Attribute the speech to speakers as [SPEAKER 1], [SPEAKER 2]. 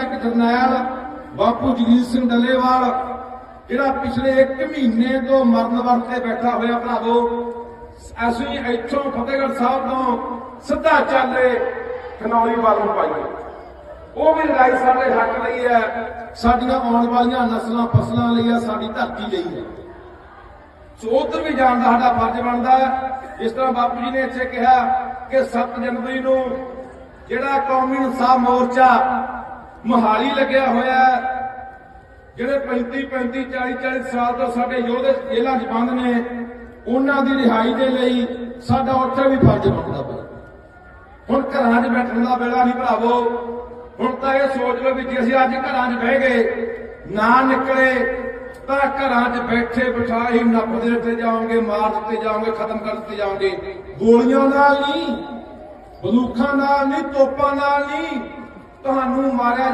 [SPEAKER 1] ਤੱਕ ਜਰਨੈਲ ਬਾਪੂ ਜਗਜੀਤ ਸਿੰਘ ਡੱਲੇਵਾਲ, ਜਿਹੜਾ ਪਿਛਲੇ 1 ਮਹੀਨੇ ਤੋਂ ਮਰਨ ਵਰਤੇ ਬੈਠਾ ਹੋਇਆ ਭਰਾਵੋ ਅਸੀਂ ਇੱਥੋਂ ਫਤਿਹਗੜ੍ਹ ਸਾਹਿਬ ਤੋਂ ਸਿੱਧਾ ਚੱਲੇ ਖਨੌਰੀ ਵੱਲ ਨੂੰ ਪਾਈਏ ਉਹ ਵੀ ਲੜਾਈ ਸਾਡੇ ਹੱਕ ਲਈ ਹੈ, ਸਾਡੀਆਂ ਆਉਣ ਵਾਲੀਆਂ ਨਸਲਾਂ ਫਸਲਾਂ ਲਈ ਹੈ, ਸਾਡੀ ਧਰਤੀ ਲਈ ਹੈ। ਸੋ ਉਧਰ ਵੀ ਜਾਣ ਦਾ ਸਾਡਾ ਫਰਜ਼ ਬਣਦਾ ਹੈ। ਇਸ ਤਰ੍ਹਾਂ ਬਾਪੂ ਜੀ ਨੇ ਇੱਥੇ ਕਿਹਾ ਕਿ 7 ਜਨਵਰੀ ਨੂੰ ਜਿਹੜਾ ਕੌਮੀ ਇਨਸਾਫ ਮੋਰਚਾ ਮੋਹਾਲੀ ਲੱਗਿਆ ਹੋਇਆ ਜਿਹੜੇ 35 35 40 40 ਸਾਲ ਤੋਂ ਸਾਡੇ ਯੋਧੇ ਜੇਲ੍ਹਾਂ 'ਚ ਬੰਦ ਨੇ, ਉਹਨਾਂ ਦੀ ਰਿਹਾਈ ਦੇ ਲਈ ਸਾਡਾ ਉੱਥੇ ਵੀ ਫਰਜ਼ ਬਣਦਾ ਪਿਆ। ਹੁਣ ਘਰਾਂ 'ਚ ਬੈਠਣ ਦਾ ਵੇਲਾ ਨਹੀਂ ਭਰਾਵੋ। ਹੁਣ ਤਾਂ ਇਹ ਸੋਚ ਲਓ ਵੀ ਜੇ ਅਸੀਂ ਅੱਜ ਘਰਾਂ 'ਚ ਬਹਿ ਗਏ, ਨਾ ਨਿਕਲੇ, ਤਾਂ ਘਰਾਂ 'ਚ ਬੈਠੇ ਬਿਠਾਈ ਨੱਪਦੇ ਉੱਤੇ ਜਾਓਗੇ, ਮਾਰ ਦਿੱਤੇ ਜਾਓਗੇ, ਖਤਮ ਕਰ ਦਿੱਤੇ ਜਾਓਗੇ। ਗੋਲੀਆਂ ਨਾਲ ਨਹੀਂ ਬੰਦੂਕਾਂ ਨਾਲ ਨਹੀਂ, ਤੋਪਾਂ ਨਾਲ ਨਹੀਂ ਤੁਹਾਨੂੰ ਮਾਰਿਆ